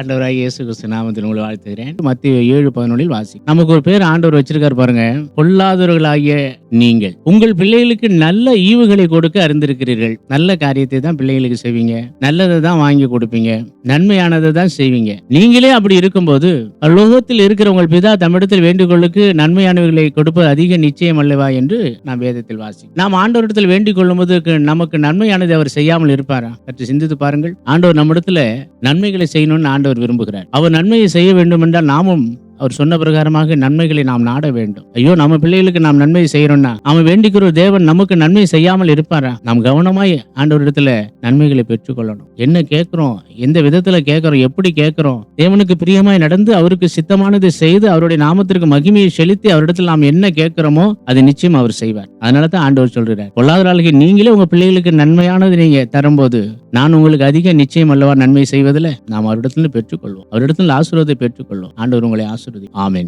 ஆண்டவராக இயேசு கிறிஸ்து நாமத்தில் உங்களை வாழ்த்துகிறேன். மத்திய ஏழு பதினொன்றில் வாசி. நமக்கு ஒரு பேர் ஆண்டவர் வச்சிருக்காரு பாருங்க. பொல்லாதவர்களாகிய நீங்கள். உங்கள் பிள்ளைகளுக்கு நல்ல ஈவுகளை கொடுக்க அறிந்திருக்கிறீர்கள். நல்ல காரியத்தை தான் பிள்ளைகளுக்கு செய்வீங்க. நல்லதை தான் வாங்கி கொடுப்பீங்க. நன்மையானதை தான் செய்வீங்க. நீங்களே அப்படி இருக்கும்போது லோகத்தில் இருக்கிற உங்கள் பிதா தமிழத்தில் வேண்டுகோளுக்கு நன்மையானவைகளை கொடுப்பது அதிக நிச்சயம் அல்லவா என்று நாம் வேதத்தில் வாசி. நாம் ஆண்டவரிடத்தில் வேண்டிக் கொள்ளும்போது நமக்கு நன்மையானதை அவர் செய்யாமல் இருப்பாரா? சற்று சிந்தித்து பாருங்கள். ஆண்டவர் நம்மிடத்துல நன்மைகளை செய்யணும்னு ஆண்டவர் விரும்புகிறார். அவர் நன்மையை செய்ய வேண்டும் என்றால் நாமும் அவர் சொன்ன பிரகாரமாக நன்மைகளை நாம் நாட வேண்டும். ஐயோ நம்ம பிள்ளைகளுக்கு நாம் நன்மை செய்யறோம்னா அவன் வேண்டிக்கிற தேவன் நமக்கு நன்மை செய்யாமல் இருப்பாரா? நாம் கவனமாய் ஆண்டவரிடத்துல நன்மைகளை பெற்றுக்கொள்ளணும். என்ன கேட்கிறோம்? எந்த விதத்துல கேட்கிறோம்? எப்படி கேட்கிறோம்? தேவனுக்கு பிரியமாய் நடந்து அவருக்கு சித்தமானதை செய்து அவருடைய நாமத்திற்கு மகிமையை செலுத்தி அவரிடத்துல நாம் என்ன கேட்கிறோமோ அது நிச்சயம் அவர் செய்வார். அதனால தான் ஆண்டவர் சொல்றார். பொல்லாத நீங்களே உங்க பிள்ளைகளுக்கு நன்மையானது நீங்க தரும்போது நான் உங்களுக்கு அதிக நிச்சயம் அல்லவா நன்மை செய்வதில்? நாம் அவரிடத்துல பெற்றுக்கொள்வோம். அவரிடத்தில் ஆசீர்வாதத்தை பெற்றுக்கொள்வோம். ஆண்டவர் உங்களை ஆசீர்வதி ஆமேன்.